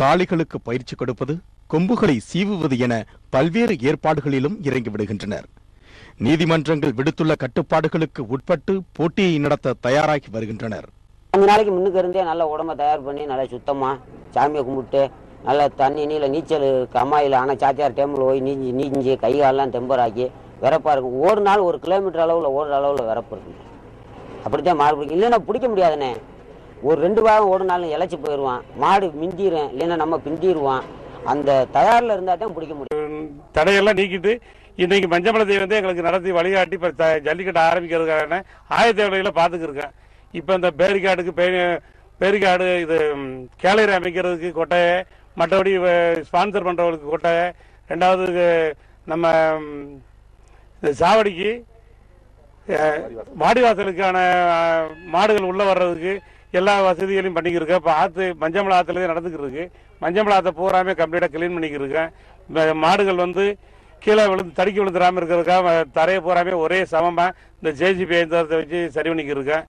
காளைகளுக்கு பயிற்சி கொடுப்பது கொம்புகளை சீவுவது என பல்வேறு ஏற்பாடுகளிலும் இறங்கி விடுகின்றனர். நீதிமன்றங்கள் விடுத்துள்ள கட்டுப்பாடுகளுக்கு உட்பட்டு போட்டியை நடத்த தயாராகி வருகின்றனர். அஞ்சு நாளைக்கு முன்னுக்கு இருந்தே நல்லா உடம்ப தயார் பண்ணி நல்லா சுத்தமாக சாமியை கும்பிட்டு நல்லா தண்ணி நீல நீச்சல் கமாயில் ஆனால் சாத்தியார் டேமில் போய் நீஞ்சி நீஞ்சி கை காலெல்லாம் தெம்பராக்கி விறப்பாக இருக்கும். ஒரு நாள் ஒரு கிலோமீட்டர் அளவில் ஓடுற அளவில் விறப்பு இருக்குங்க அப்படித்தான் மாடு இல்லைன்னா பிடிக்க முடியாதுண்ணே. ஒரு ரெண்டு வாரம் ஓடுனாலும் இழைச்சி போயிடுவான். மாடு மிஞ்சிரும் இல்லைன்னா நம்ம பிந்திடுவான் அந்த தயாரில் இருந்தால் தான் பிடிக்க முடியும். தடையெல்லாம் நீக்கிட்டு இன்னைக்கு மஞ்சமலத்தை வந்து எங்களுக்கு நடத்தி வழிகாட்டி இப்போ த- ஜல்லிக்கட்டு ஆரம்பிக்கிறதுக்கான ஆயத்த பார்த்துக்கிருக்கேன். இப்போ இந்த பேரிக்காடுக்கு பே பேரிக்காடு இது ம், அமைக்கிறதுக்கு கொட்டையை மற்றபடி ஸ்பான்சர் பண்ணுறவங்களுக்கு கொட்டையை ரெண்டாவது நம்ம இந்த சாவடிக்கு வாடிவாசலுக்கான மாடுகள் உள்ளே வர்றதுக்கு எல்லா வசதிகளையும் பண்ணிக்கிருக்கேன். இப்போ ஆற்று மஞ்சமலை ஆற்றுல நடந்துக்கிட்டு மஞ்சமலை ஆற்றை பூராமே கம்ப்ளீட்டாக க்ளீன் பண்ணிக்கிருக்கேன். மாடுகள் வந்து கீழே விழுந்து தடுக்கி விழுந்துடாமல் இருக்கிறதுக்காக தரையை பூராமே ஒரே சமமாக இந்த ஜேசிபி இயந்திரத்தை வச்சு சரி பண்ணிக்கிருக்கேன்.